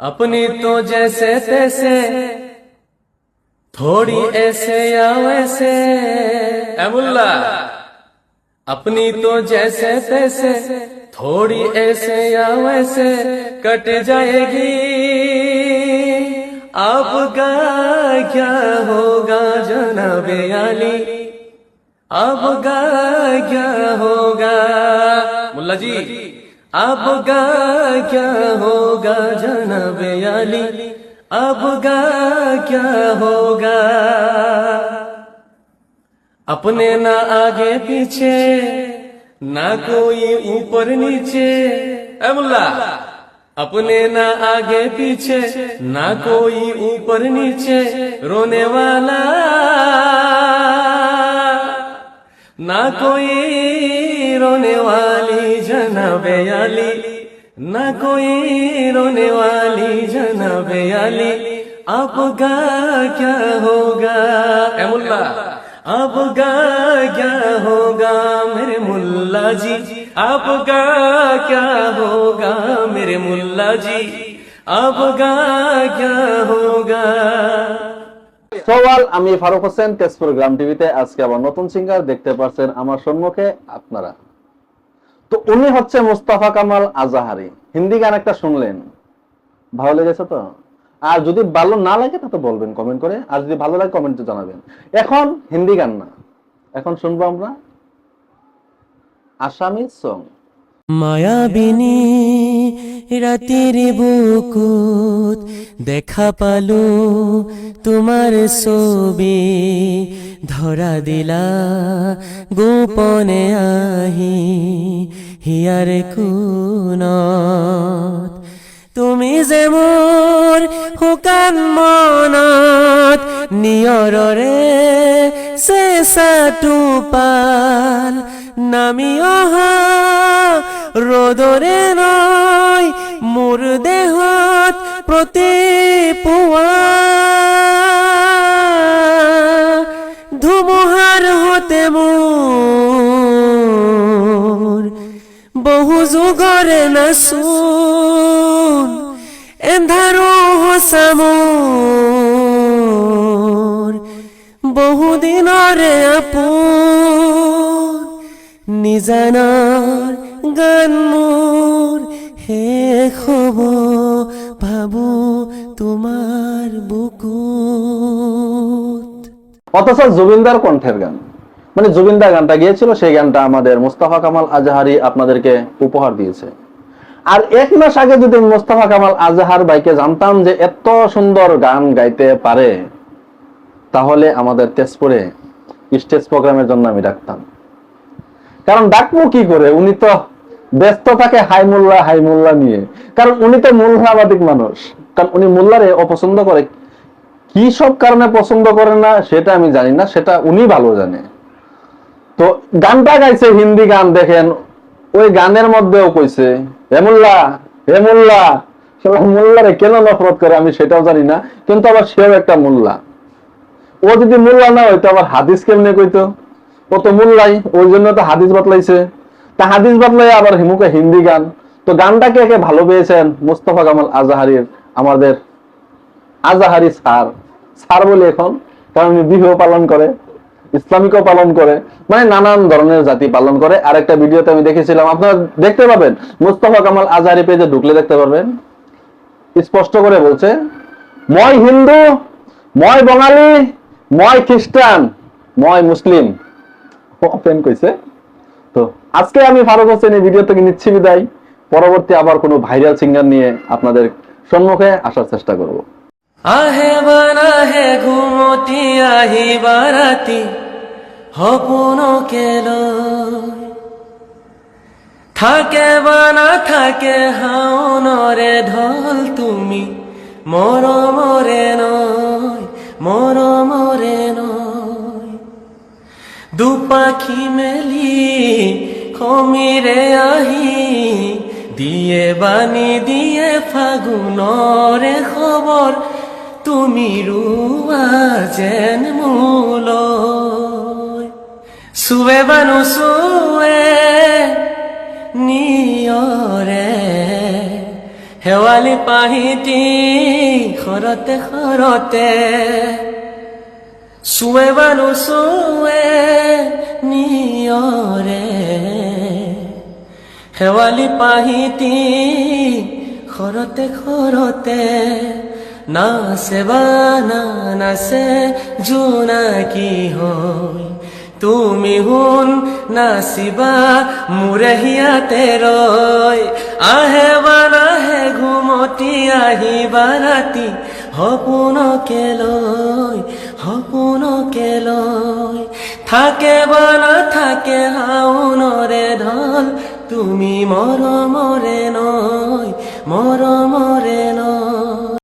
अपनी तो जैसे तैसे, थोड़ी ऐसे या वैसे। अमुल्ला अपनी तो जैसे तैसे, थोड़ी ऐसे या वैसे कट जाएगी। आपका क्या होगा जनाबे अली आपका क्या होगा? मुल्ला जी आपका क्या होगा जनाब अली आपका क्या होगा अपने ना आगे पीछे ना कोई ऊपर नीचे ए मुल्ला अपने ना आगे पीछे ना कोई ऊपर नीचे रोने वाला না কোয়ে রোনেওয়ালি জনাবে আলি, না কোয়ে রোনেওয়ালি জনাবে আলি আপগা ক্যা হোগা? এমুল্লা। আপগা ক্যা হোগা মেরে মুল্লা জি? আপগা ক্যা হোগা মেরে মুল্লা জি? আপগা ক্যা হোগা? সোয়াল আমি ফারুক হোসেন, তেজপুর গ্রাম টিভিতে আজকে আবার নতুন সিঙ্গার দেখতে পাচ্ছেন আমার সম্মুখে আপনারা। তো উনি হচ্ছে মুস্তাফা কামাল আজাহারি। হিন্দি গান একটা শুনলেন। ভালো লেগেছে তো? আর যদি ভালো না লাগে তা তো বলবেন কমেন্ট করে। আর যদি ভালো লাগে কমেন্টে জানাবেন। এখন হিন্দি গান না। এখন শুনব আমরা আসামি সং মায়াবিনী, রাতের বুকুত দেখা পালো। তোমার ছবি ধরা দিলা, গোপনে আহি হিয়ার কোনত তুমি যে মোৰ শুকান মনত নিয়ৰৰে চেঁচাটো পাল। নামি অহা ৰ'দৰে নয় মোৰ দেহত প্ৰতি পুৱা যুগৰে নাচোন এন্ধাৰো সঁচা মোৰ বহু দিনৰে আপোন নিজানৰ গান মোৰ শেষ হ'ব ভাবো তোমাৰ বুকুত। অথচ জুবিনদার কণ্ঠের গান। মানে জুবিনদার গানটা গিয়েছিল, সেই গানটা আমাদের মুস্তাফা কামাল আজাহারি আপনাদেরকে উপহার দিয়েছে। আর এক মাস আগে যদি মুস্তাফা কামাল আজাহার ভাইকে জানতাম যে এত সুন্দর গান গাইতে পারে, তাহলে আমাদের তেজপুরে স্টেজ প্রোগ্রামের জন্য আমি ডাকতাম। কারণ ডাকবো কি করে? উনি তো ব্যস্ত থাকে হাই মোল্লা হাই মোল্লা নিয়ে। কারণ উনি তো মোল্লাবাদিক মানুষ। কারণ উনি মোল্লারে অপছন্দ করে। কি সব কারণে পছন্দ করে না, সেটা আমি জানি না, সেটা উনি ভালো জানে। তো গানটা গাইছে, হিন্দি গান দেখেন, ওই গানের মধ্যেও কইছে হেমুল্লা হেমুল্লা মোল্লারে কেন নফরত করে আমি সেটাও জানি না, কিন্তু আবার সেও একটা মোল্লা। ও যদি মোল্লা না হইতো, আবার হাদিস কেমনে কইতো? ও তো মোল্লাই, ওই জন্য তো হাদিস বাতলাইছে তা হাদিস বাতলাই আবার হিমুকে হিন্দি গান। তো গানটাকে একে ভালো পেয়েছেন? মুস্তফা কামাল আজাহারির, আমাদের আজাহারি স্যার। স্যার বলে এখন, কারণ উনি বিহু পালন করে। ইসলামিকও পালন করে মানে নানান ধরনের জাতি পালন করে। আর একটা ভিডিওতে আমি দেখেছিলাম, আপনারা দেখতে পাবেন, মুস্তফা কামাল আজাহারি পেজে ঢুকলে দেখতে পারবেন। স্পষ্ট করে বলছে, মই হিন্দু, মই বঙালী, মই খ্রিস্টান, মই মুসলিম। ওপেন কইছে। তো আজকে আমি ফারুক হোসেন এই ভিডিও থেকে নিচ্ছি বিদায়। পরবর্তী আবার কোনো ভাইরাল সিঙ্গার নিয়ে আপনাদের সম্মুখে আসার চেষ্টা করব। আহে বানা হে ঘুমতি, আহি বারাতি। হপুন কেল থাকে বানা থাকে হাওনরে ঢল তুমি মরমরে নয় মরমরে নয়। দুপাখি মেলি কমিরে আহি, দিয়ে বাণী দিয়ে ফাগুনরে খবর, তুমি রুয়া যেন মূল। সুবে বানু সুয়ে নিয়রে শেৱালি পাহিটি সৰতে সৰতে চুৱে বা নুচুৱে নিয়ৰে শেৱালি পাহিটি সৰতে সৰতে নাচে বা নাচে জোনাকী হৈ তুমি শুন নাচিবা মোৰে হিয়াতে আহে বা নাহে ঘুমতি আহিবা ৰাতি সপোনকে লৈ সপোনকে লৈ থাকে বা নাথাকে হাউনৰে ঢল, তুমি মৰমৰে নয় মৰমৰে নয়